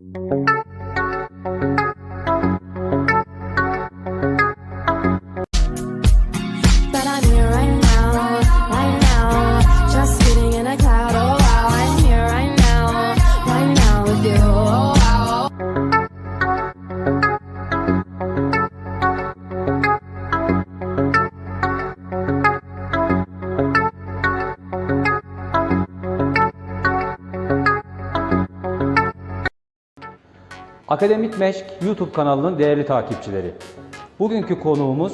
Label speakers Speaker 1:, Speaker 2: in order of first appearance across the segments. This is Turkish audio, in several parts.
Speaker 1: Thank you.
Speaker 2: Akademik Meşk YouTube kanalının değerli takipçileri. Bugünkü konuğumuz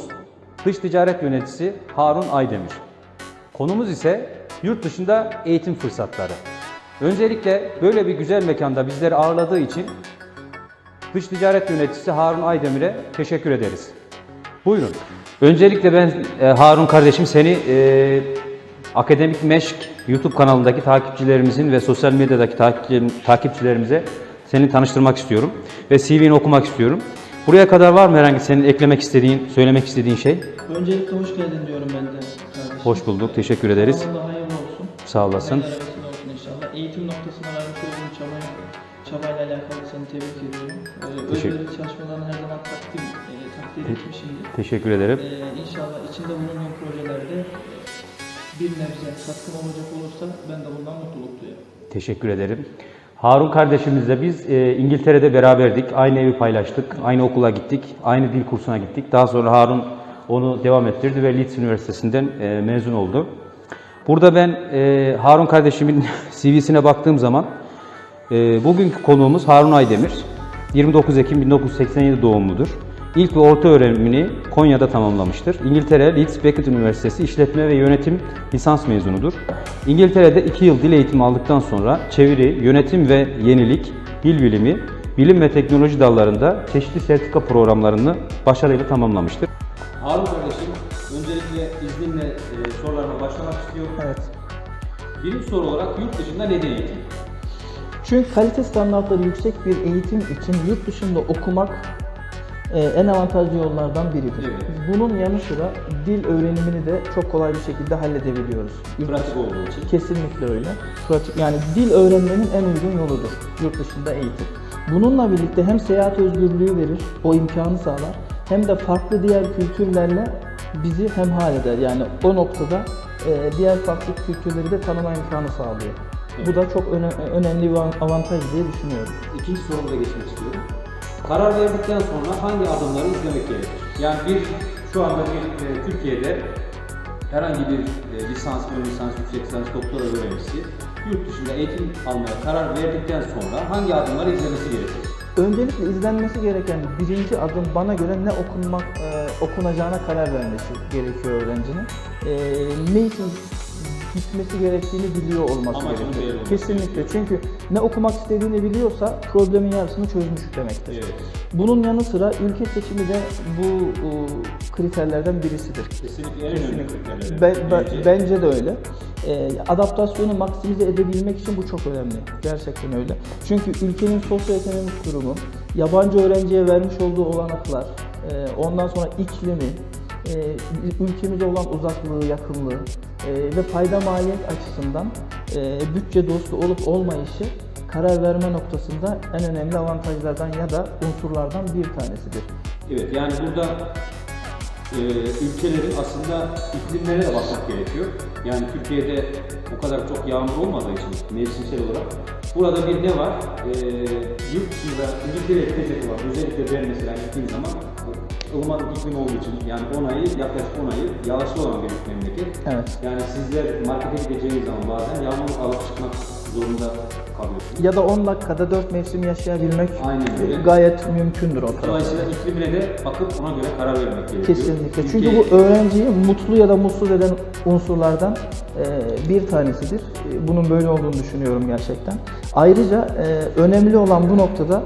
Speaker 2: dış ticaret yöneticisi Harun Aydemir. Konumuz ise yurt dışında eğitim fırsatları. Öncelikle böyle bir güzel mekanda bizleri ağırladığı için dış ticaret yöneticisi Harun Aydemir'e teşekkür ederiz. Buyurun. Öncelikle ben e, Harun kardeşim seni e, Akademik Meşk YouTube kanalındaki takipçilerimizin ve sosyal medyadaki takipçilerim- takipçilerimize seni tanıştırmak istiyorum ve CV'ni okumak istiyorum. Buraya kadar var mı herhangi senin eklemek istediğin, söylemek istediğin şey?
Speaker 3: Öncelikle hoş geldin diyorum ben de kardeşim.
Speaker 2: Hoş bulduk, teşekkür ederiz.
Speaker 3: Allah hayırlı olsun.
Speaker 2: Sağ olasın.
Speaker 3: Hayırlı olsun inşallah. Eğitim noktasına vermiş olduğun çaba, çabayla alakalı seni tebrik ediyorum. Ee,
Speaker 2: Teşekkür-
Speaker 3: Özveri çalışmalarını her zaman takdir, e, takdir etmişimdir.
Speaker 2: Teşekkür ederim.
Speaker 3: Ee, inşallah içinde bulunduğun projelerde bir nebze katkım olacak olursa ben de bundan mutluluk duyarım.
Speaker 2: Teşekkür ederim. Harun kardeşimizle biz e, İngiltere'de beraberdik. Aynı evi paylaştık. Aynı okula gittik. Aynı dil kursuna gittik. Daha sonra Harun onu devam ettirdi ve Leeds Üniversitesi'nden e, mezun oldu. Burada ben e, Harun kardeşimin CV'sine baktığım zaman e, bugünkü konuğumuz Harun Aydemir. 29 Ekim 1987 doğumludur. İlk ve orta öğrenimini Konya'da tamamlamıştır. İngiltere Leeds Beckett Üniversitesi İşletme ve Yönetim lisans mezunudur. İngiltere'de 2 yıl dil eğitimi aldıktan sonra çeviri, yönetim ve yenilik, dil bilimi, bilim ve teknoloji dallarında çeşitli sertifika programlarını başarıyla tamamlamıştır. Harun kardeşim, öncelikle izninle e, sorularıma başlamak istiyorum.
Speaker 3: Evet.
Speaker 2: Birinci soru olarak yurt dışında neden eğitim?
Speaker 3: Çünkü kalite standartları yüksek bir eğitim için yurt dışında okumak en avantajlı yollardan biridir.
Speaker 2: Evet.
Speaker 3: Bunun yanı sıra dil öğrenimini de çok kolay bir şekilde halledebiliyoruz.
Speaker 2: Pratik olduğu için.
Speaker 3: Kesinlikle öyle. Pratik yani dil öğrenmenin en uygun yoludur yurt dışında eğitim. Bununla birlikte hem seyahat özgürlüğü verir, o imkanı sağlar, hem de farklı diğer kültürlerle bizi hemhal eder. Yani o noktada e, diğer farklı kültürleri de tanıma imkanı sağlıyor. Bu da çok öne- önemli bir avantaj diye düşünüyorum.
Speaker 2: İkinci sorumuza geçmek istiyorum. Karar verdikten sonra hangi adımları izlemek gerekir? Yani bir şu anda bir e, Türkiye'de herhangi bir e, lisans, ön lisans, yüksek lisans, doktora öğrencisi yurt dışında eğitim almaya karar verdikten sonra hangi adımları izlemesi gerekir?
Speaker 3: Öncelikle izlenmesi gereken birinci adım bana göre ne okunmak e, okunacağına karar vermesi gerekiyor öğrencinin. E, ne için gitmesi gerektiğini biliyor olması
Speaker 2: Amacının belli
Speaker 3: gerekiyor.
Speaker 2: olması
Speaker 3: Kesinlikle. Çünkü ne okumak istediğini biliyorsa problemin yarısını çözmüş demektir.
Speaker 2: Evet.
Speaker 3: Bunun yanı sıra ülke seçimi de bu e, kriterlerden birisidir.
Speaker 2: Kesinlikle en önemli kriterlerden
Speaker 3: Ben- ben-
Speaker 2: biri.
Speaker 3: bence de öyle. Ee, adaptasyonu maksimize edebilmek için bu çok önemli. Gerçekten öyle. Çünkü ülkenin sosyoekonomik durumu, yabancı öğrenciye vermiş olduğu olanaklar, e, ondan sonra iklimi, e, ülkemize olan uzaklığı, yakınlığı e, ve fayda maliyet açısından e, bütçe dostu olup olmayışı karar verme noktasında en önemli avantajlardan ya da unsurlardan bir tanesidir.
Speaker 2: Evet yani burada e, ülkelerin aslında iklimlere de bakmak gerekiyor. Yani Türkiye'de o kadar çok yağmur olmadığı için mevsimsel olarak burada bir ne var? E, yurt dışında İngiltere'ye gidecek olan özellikle ben mesela gittiğim zaman ılıman iklim olduğu için yani 10 ayı yaklaşık 10 ayı yağışlı olan bir memleket.
Speaker 3: Evet.
Speaker 2: Yani sizler markete gideceğiniz zaman bazen yağmur alıp çıkmak zorunda kalıyorsunuz.
Speaker 3: Ya da 10 dakikada 4 mevsim yaşayabilmek
Speaker 2: Aynen öyle.
Speaker 3: gayet mümkündür o tarafta.
Speaker 2: Dolayısıyla iklimine de bakıp ona göre karar vermek gerekiyor.
Speaker 3: Kesinlikle. Çünkü
Speaker 2: Ülke-
Speaker 3: bu öğrenciyi mutlu ya da mutsuz eden unsurlardan e, bir tanesidir. E, Bunun böyle olduğunu düşünüyorum gerçekten. Ayrıca e, önemli olan bu noktada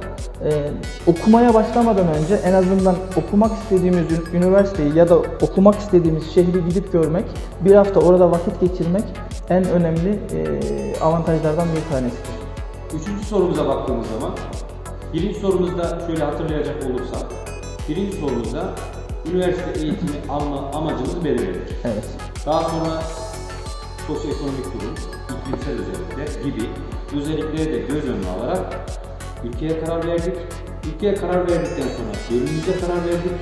Speaker 3: okumaya başlamadan önce en azından okumak istediğimiz ün- üniversiteyi ya da okumak istediğimiz şehri gidip görmek, bir hafta orada vakit geçirmek en önemli e, avantajlardan bir tanesidir.
Speaker 2: Üçüncü sorumuza baktığımız zaman, birinci sorumuzda şöyle hatırlayacak olursak, birinci sorumuzda üniversite eğitimi alma amacımız belirlenir.
Speaker 3: Evet.
Speaker 2: Daha sonra sosyoekonomik durum, iklimsel özellikler gibi özellikleri de göz önüne alarak Ülkeye karar verdik. Ülkeye karar verdikten sonra bölümümüze karar verdik.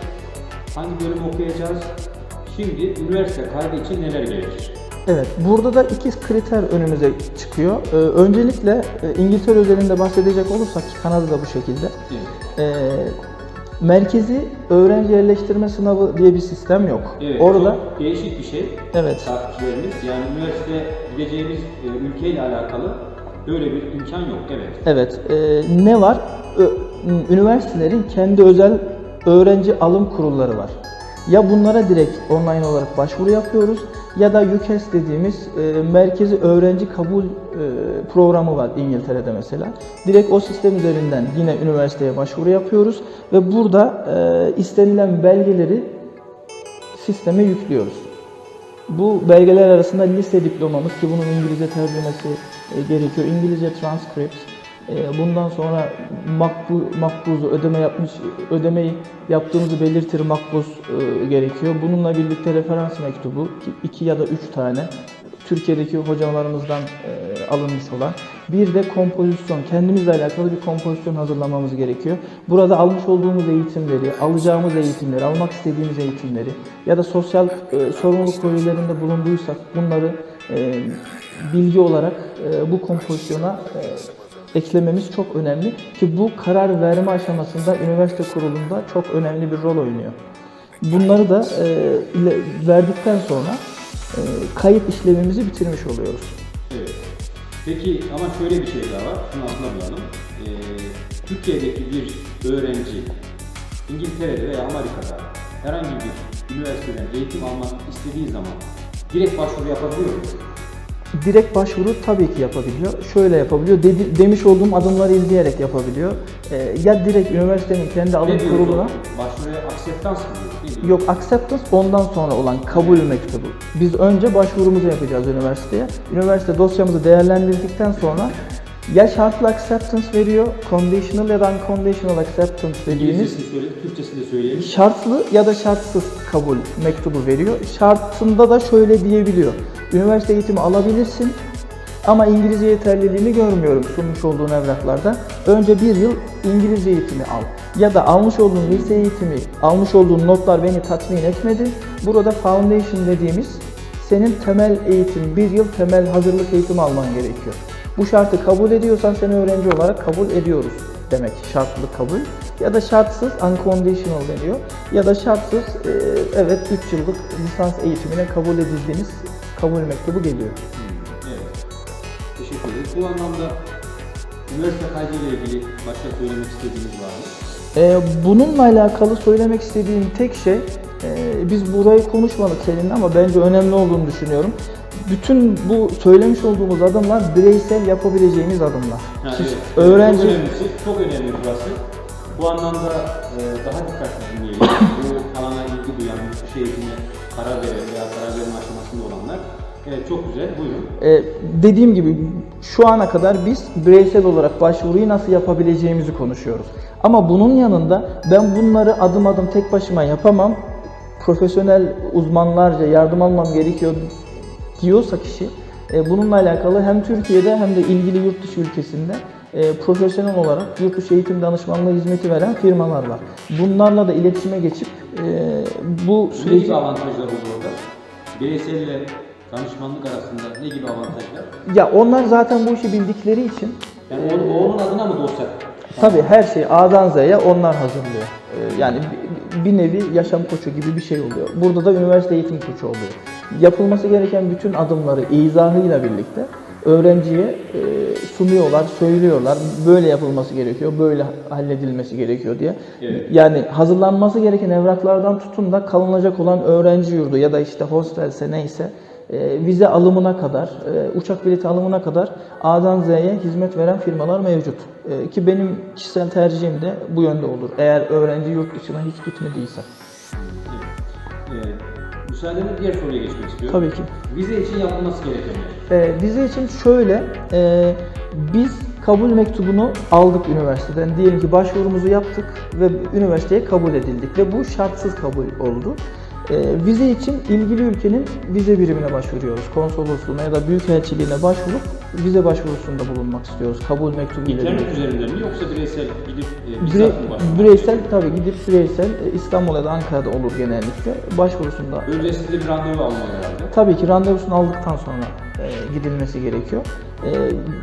Speaker 2: Hangi bölüm okuyacağız? Şimdi üniversite kaydı için neler gerekir?
Speaker 3: Evet, burada da iki kriter önümüze çıkıyor. Ee, öncelikle e, İngiltere özelinde bahsedecek olursak Kanada'da bu şekilde.
Speaker 2: Evet.
Speaker 3: Ee, merkezi öğrenci yerleştirme sınavı diye bir sistem yok.
Speaker 2: Evet,
Speaker 3: Orada
Speaker 2: değişik bir şey.
Speaker 3: Evet.
Speaker 2: Takipçilerimiz yani üniversite gideceğimiz e, ülkeyle alakalı böyle bir imkan yok. Evet.
Speaker 3: evet e, ne var? Ö- üniversitelerin kendi özel öğrenci alım kurulları var. Ya bunlara direkt online olarak başvuru yapıyoruz ya da UCAS dediğimiz e, merkezi öğrenci kabul e, programı var İngiltere'de mesela. Direkt o sistem üzerinden yine üniversiteye başvuru yapıyoruz ve burada e, istenilen belgeleri sisteme yüklüyoruz. Bu belgeler arasında lise diplomamız ki bunun İngilizce tercümesi e, gerekiyor. İngilizce transkript. E, bundan sonra makbu, makbuzu ödeme yapmış ödemeyi yaptığımızı belirtir makbuz e, gerekiyor. Bununla birlikte referans mektubu ki iki ya da üç tane Türkiye'deki hocalarımızdan e, alınmış olan bir de kompozisyon, kendimizle alakalı bir kompozisyon hazırlamamız gerekiyor. Burada almış olduğumuz eğitimleri, alacağımız eğitimleri, almak istediğimiz eğitimleri ya da sosyal e, sorumluluk projelerinde bulunduysak bunları e, bilgi olarak e, bu kompozisyona e, eklememiz çok önemli ki bu karar verme aşamasında üniversite kurulunda çok önemli bir rol oynuyor. Bunları da e, verdikten sonra e, kayıt işlemimizi bitirmiş oluyoruz.
Speaker 2: Evet. Peki ama şöyle bir şey daha var. Şunu atlamayalım. Ee, Türkiye'deki bir öğrenci İngiltere'de veya Amerika'da herhangi bir üniversiteden eğitim almak istediği zaman direkt başvuru yapabiliyor mu?
Speaker 3: Direkt başvuru tabii ki yapabiliyor. Şöyle yapabiliyor. Dedi- demiş olduğum adımları izleyerek yapabiliyor. E, ya direkt üniversitenin kendi alım
Speaker 2: Ne
Speaker 3: kuruluna?
Speaker 2: Başvuruya akceptans mı diyoruz? Ne diyoruz?
Speaker 3: Yok acceptance ondan sonra olan kabul mektubu. Biz önce başvurumuzu yapacağız üniversiteye. Üniversite dosyamızı değerlendirdikten sonra ya şartlı acceptance veriyor, conditional ya da unconditional acceptance dediğimiz
Speaker 2: İngilizcesini söyledik, Türkçesini de söyleyelim.
Speaker 3: şartlı ya da şartsız kabul mektubu veriyor. Şartında da şöyle diyebiliyor. Üniversite eğitimi alabilirsin ama İngilizce yeterliliğini görmüyorum sunmuş olduğun evraklarda. Önce bir yıl İngilizce eğitimi al. Ya da almış olduğun lise eğitimi, almış olduğun notlar beni tatmin etmedi. Burada foundation dediğimiz senin temel eğitim, bir yıl temel hazırlık eğitimi alman gerekiyor. Bu şartı kabul ediyorsan seni öğrenci olarak kabul ediyoruz demek şartlı kabul. Ya da şartsız unconditional deniyor. Ya da şartsız e, evet 3 yıllık lisans eğitimine kabul edildiğiniz kabul mektubu geliyor.
Speaker 2: Evet. Teşekkür ederiz. Bu anlamda üniversite kaydı ile ilgili başka söylemek istediğiniz var mı?
Speaker 3: Ee, bununla alakalı söylemek istediğim tek şey, e, biz burayı konuşmadık seninle ama bence önemli olduğunu düşünüyorum. Bütün bu söylemiş olduğumuz adımlar bireysel yapabileceğimiz adımlar.
Speaker 2: Ha,
Speaker 3: Siz
Speaker 2: evet.
Speaker 3: öğrenci
Speaker 2: Çok önemlisi, çok önemli burası. Bu anlamda e, daha dikkatli dinleyelim. Bu alana ilgi duyan, yurt dışı eğitime karar veren veya karar verme aşamasında olanlar. Evet çok güzel. Buyurun.
Speaker 3: Ee, dediğim gibi şu ana kadar biz bireysel olarak başvuruyu nasıl yapabileceğimizi konuşuyoruz. Ama bunun yanında ben bunları adım adım tek başıma yapamam. Profesyonel uzmanlarca yardım almam gerekiyor diyorsa kişi e, bununla alakalı hem Türkiye'de hem de ilgili yurt dışı ülkesinde e, profesyonel olarak yurt dışı eğitim danışmanlığı hizmeti veren firmalar var. Bunlarla da iletişime geçip e, bu
Speaker 2: Ne
Speaker 3: süreci
Speaker 2: gibi avantajlar olur orada? Bireyselle danışmanlık arasında ne gibi avantajlar?
Speaker 3: ya onlar zaten bu işi bildikleri için
Speaker 2: Yani onun, adına mı dosya?
Speaker 3: Tabii her şey A'dan Z'ye onlar hazırlıyor. Yani bir- nevi yaşam koçu gibi bir şey oluyor. Burada da üniversite eğitim koçu oluyor. Yapılması gereken bütün adımları izahıyla birlikte öğrenciye e, sunuyorlar, söylüyorlar. Böyle yapılması gerekiyor, böyle halledilmesi gerekiyor diye.
Speaker 2: Evet.
Speaker 3: Yani hazırlanması gereken evraklardan tutun da kalınacak olan öğrenci yurdu ya da işte hostelse neyse e, vize alımına kadar, e, uçak bileti alımına kadar A'dan Z'ye hizmet veren firmalar mevcut. E, ki benim kişisel tercihim de bu yönde olur. Eğer öğrenci yurt dışına hiç gitmediyse.
Speaker 2: Evet. Müsaadenle diğer soruya geçmek istiyorum.
Speaker 3: Tabii ki.
Speaker 2: Vize için yapılması gerekenler.
Speaker 3: E, vize için şöyle, e, biz kabul mektubunu aldık üniversiteden. Diyelim ki başvurumuzu yaptık ve üniversiteye kabul edildik ve bu şartsız kabul oldu. E, vize için ilgili ülkenin vize birimine başvuruyoruz. Konsolosluğuna ya da büyükelçiliğine başvurup vize başvurusunda bulunmak istiyoruz. Kabul mektubu ile.
Speaker 2: İnternet üzerinden mi yoksa bireysel gidip e, bizzat
Speaker 3: Bire,
Speaker 2: mı başvurmak?
Speaker 3: bireysel tabii gidip bireysel e, İstanbul ya da Ankara'da olur genellikle başvurusunda.
Speaker 2: Öncesinde bir randevu almalı herhalde.
Speaker 3: Tabii ki randevusunu aldıktan sonra e, gidilmesi gerekiyor. E,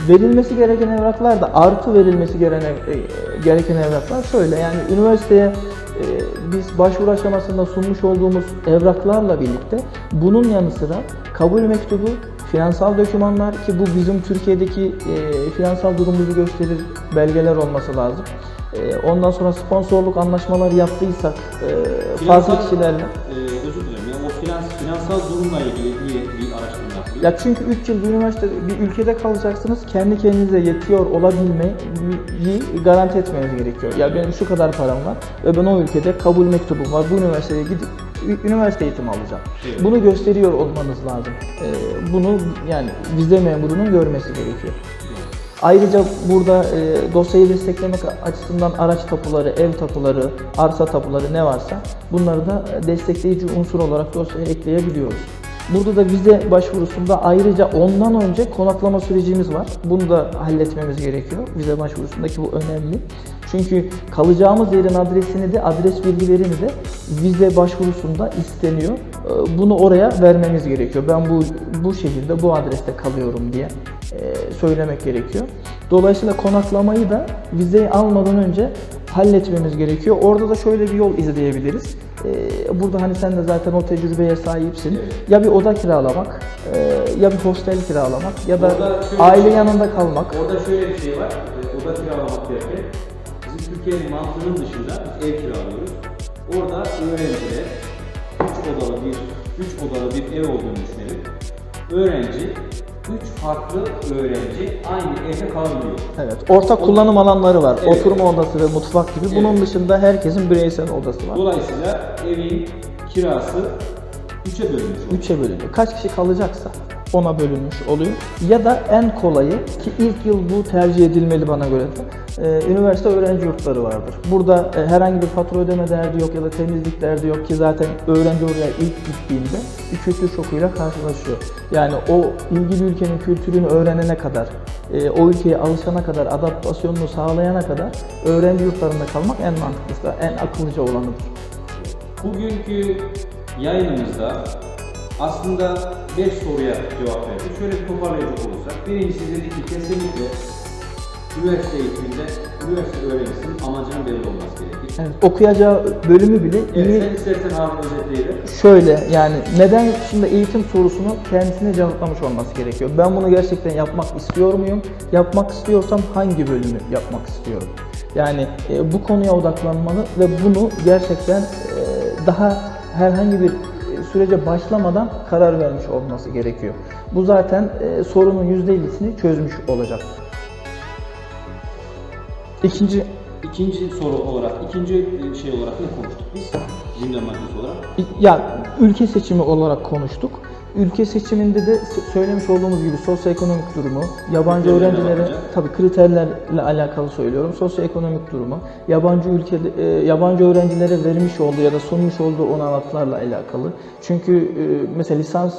Speaker 3: verilmesi gereken evraklar da artı verilmesi gereken, e, gereken evraklar şöyle yani üniversiteye biz başvuru aşamasında sunmuş olduğumuz evraklarla birlikte bunun yanı sıra kabul mektubu, finansal dokümanlar ki bu bizim Türkiye'deki e, finansal durumumuzu gösterir belgeler olması lazım. E, ondan sonra sponsorluk anlaşmaları yaptıysak e, farklı
Speaker 2: Finansal-
Speaker 3: kişilerle
Speaker 2: E, özür dilerim ya o finans, finansal durumla ilgili
Speaker 3: Ya çünkü 3 yıl bir üniversite bir ülkede kalacaksınız. Kendi kendinize yetiyor olabilmeyi garanti etmeniz gerekiyor. Ya benim şu kadar param var ve ben o ülkede kabul mektubum var. Bu üniversiteye gidip üniversite eğitimi alacağım.
Speaker 2: Evet.
Speaker 3: Bunu gösteriyor olmanız lazım. Ee, bunu yani vize memurunun görmesi gerekiyor. Ayrıca burada e, dosyayı desteklemek açısından araç tapuları, ev tapuları, arsa tapuları ne varsa bunları da destekleyici unsur olarak dosyaya ekleyebiliyoruz. Burada da vize başvurusunda ayrıca ondan önce konaklama sürecimiz var. Bunu da halletmemiz gerekiyor. Vize başvurusundaki bu önemli. Çünkü kalacağımız yerin adresini de adres bilgilerini de vize başvurusunda isteniyor. Ee, Bunu oraya vermemiz gerekiyor. Ben bu bu şehirde bu adreste kalıyorum diye e, söylemek gerekiyor. Dolayısıyla konaklamayı da vizeyi almadan önce halletmemiz gerekiyor. Orada da şöyle bir yol izleyebiliriz. Ee, Burada hani sen de zaten o tecrübeye sahipsin. Ya bir oda kiralamak, e, ya bir hostel kiralamak ya da aile yanında kalmak.
Speaker 2: Orada şöyle bir şey var. E, oda kiralamak derken bizim Türkiye'nin mantığının dışında biz ev kiralıyoruz. Orada öğrenciler 3 odalı bir 3 odalı bir ev olduğunu düşünelim. Öğrenci 3 farklı öğrenci aynı evde kalabiliyor.
Speaker 3: Evet. Ortak kullanım alanları var.
Speaker 2: Evet.
Speaker 3: Oturma odası ve mutfak gibi. Bunun
Speaker 2: Evet.
Speaker 3: dışında herkesin bireysel odası var.
Speaker 2: Dolayısıyla evin kirası 3'e bölünmüş oluyor.
Speaker 3: Üçe bölünüyor. Kaç kişi kalacaksa ona bölünmüş oluyor. Ya da en kolayı ki ilk yıl bu tercih edilmeli bana göre de e, üniversite öğrenci yurtları vardır. Burada e, herhangi bir fatura ödeme derdi yok ya da temizlik derdi yok ki zaten öğrenci oraya ilk gittiğinde bir kültür şokuyla karşılaşıyor. Yani o ilgili ülkenin kültürünü öğrenene kadar, e, o ülkeye alışana kadar, adaptasyonunu sağlayana kadar öğrenci yurtlarında kalmak en mantıklısı, en akıllıca olanıdır.
Speaker 2: Bugünkü yayınımızda aslında 5 soruya cevap verdik. Şöyle bir toparlayacak olursak. Birincisi dedik ki kesinlikle üniversite eğitiminde üniversite öğrencisinin amacının belli olması gerekir.
Speaker 3: Evet, okuyacağı bölümü bile iyi
Speaker 2: Evet, sen istersen Harun özetleyelim.
Speaker 3: Şöyle yani neden dışında eğitim sorusunu kendisine cevaplamış olması gerekiyor. Ben bunu gerçekten yapmak istiyor muyum? Yapmak istiyorsam hangi bölümü yapmak istiyorum? Yani e, bu konuya odaklanmalı ve bunu gerçekten e, daha herhangi bir sürece başlamadan karar vermiş olması gerekiyor. Bu zaten e, sorunun %50'sini çözmüş olacak. İkinci
Speaker 2: İkinci soru olarak, ikinci şey olarak ne konuştuk biz? Gündem maddesi olarak.
Speaker 3: Ya ülke seçimi olarak konuştuk. Ülke seçiminde de söylemiş olduğumuz gibi sosyoekonomik durumu, yabancı
Speaker 2: Kriterlerine
Speaker 3: öğrencilere
Speaker 2: bakacak.
Speaker 3: tabii kriterlerle alakalı söylüyorum. Sosyoekonomik durumu, yabancı ülkede e, yabancı öğrencilere vermiş olduğu ya da sunmuş olduğu olanaklarla alakalı. Çünkü e, mesela lisans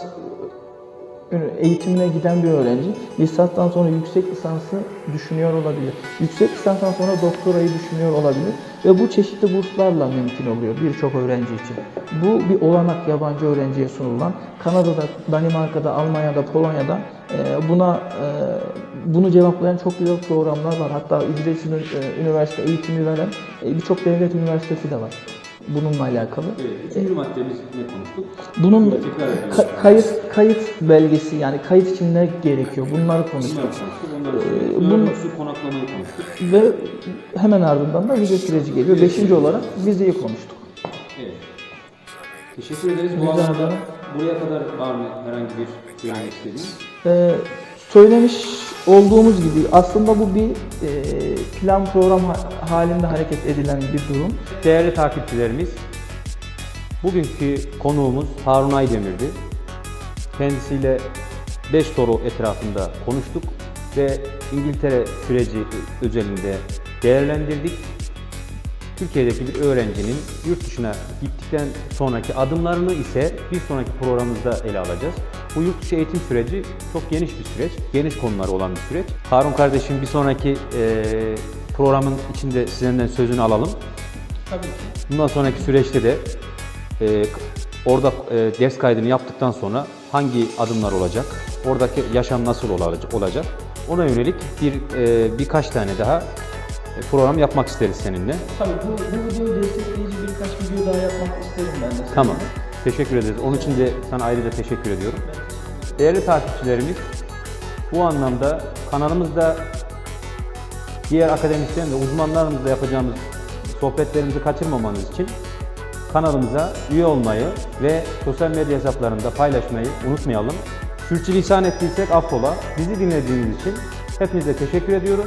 Speaker 3: eğitimine giden bir öğrenci lisanstan sonra yüksek lisansı düşünüyor olabilir. Yüksek lisanstan sonra doktorayı düşünüyor olabilir ve bu çeşitli burslarla mümkün oluyor birçok öğrenci için. Bu bir olanak yabancı öğrenciye sunulan. Kanada'da, Danimarka'da, Almanya'da, Polonya'da e, buna e, bunu cevaplayan çok güzel programlar var. Hatta ücretsiz e, üniversite eğitimi veren birçok devlet üniversitesi de var. Bununla alakalı.
Speaker 2: Evet, üçüncü maddemiz ne konuştuk?
Speaker 3: Bunun ka- kayıt kayıt belgesi yani kayıt için ne gerekiyor? Bunları konuştuk.
Speaker 2: Bunları konuştuk.
Speaker 3: Ee,
Speaker 2: sonra
Speaker 3: bunu-
Speaker 2: dördüncüsü konaklamayı konuştuk.
Speaker 3: Ve hemen ardından da vize süreci geliyor. Beşinci olarak vizeyi konuştuk.
Speaker 2: Evet. Teşekkür ederiz. Bu
Speaker 3: ederim.
Speaker 2: buraya kadar var mı herhangi bir söylemek istediğiniz?
Speaker 3: Ee, söylemiş olduğumuz gibi aslında bu bir e, plan program ha- halinde hareket edilen bir durum.
Speaker 2: Değerli takipçilerimiz, bugünkü konuğumuz Harun Aydemir'di. Kendisiyle 5 soru etrafında konuştuk ve İngiltere süreci özelinde değerlendirdik. Türkiye'deki bir öğrencinin yurt dışına gittikten sonraki adımlarını ise bir sonraki programımızda ele alacağız. Bu yurt dışı eğitim süreci çok geniş bir süreç, geniş konuları olan bir süreç. Harun kardeşim bir sonraki e, programın içinde sizden sözünü alalım.
Speaker 3: Tabii ki.
Speaker 2: Bundan sonraki süreçte de e, orada e, ders kaydını yaptıktan sonra hangi adımlar olacak, oradaki yaşam nasıl olacak, olacak ona yönelik bir e, birkaç tane daha program yapmak isteriz seninle.
Speaker 3: Tabii bu, bu videoyu destekleyici birkaç video daha yapmak isterim ben de. seninle.
Speaker 2: Tamam. Teşekkür ederiz. Onun için de sana ayrıca teşekkür ediyorum. Değerli takipçilerimiz, bu anlamda kanalımızda diğer akademisyen ve uzmanlarımızla yapacağımız sohbetlerimizi kaçırmamanız için kanalımıza üye olmayı ve sosyal medya hesaplarında paylaşmayı unutmayalım. Sürçülisan ettiysek affola. Bizi dinlediğiniz için hepinize teşekkür ediyoruz.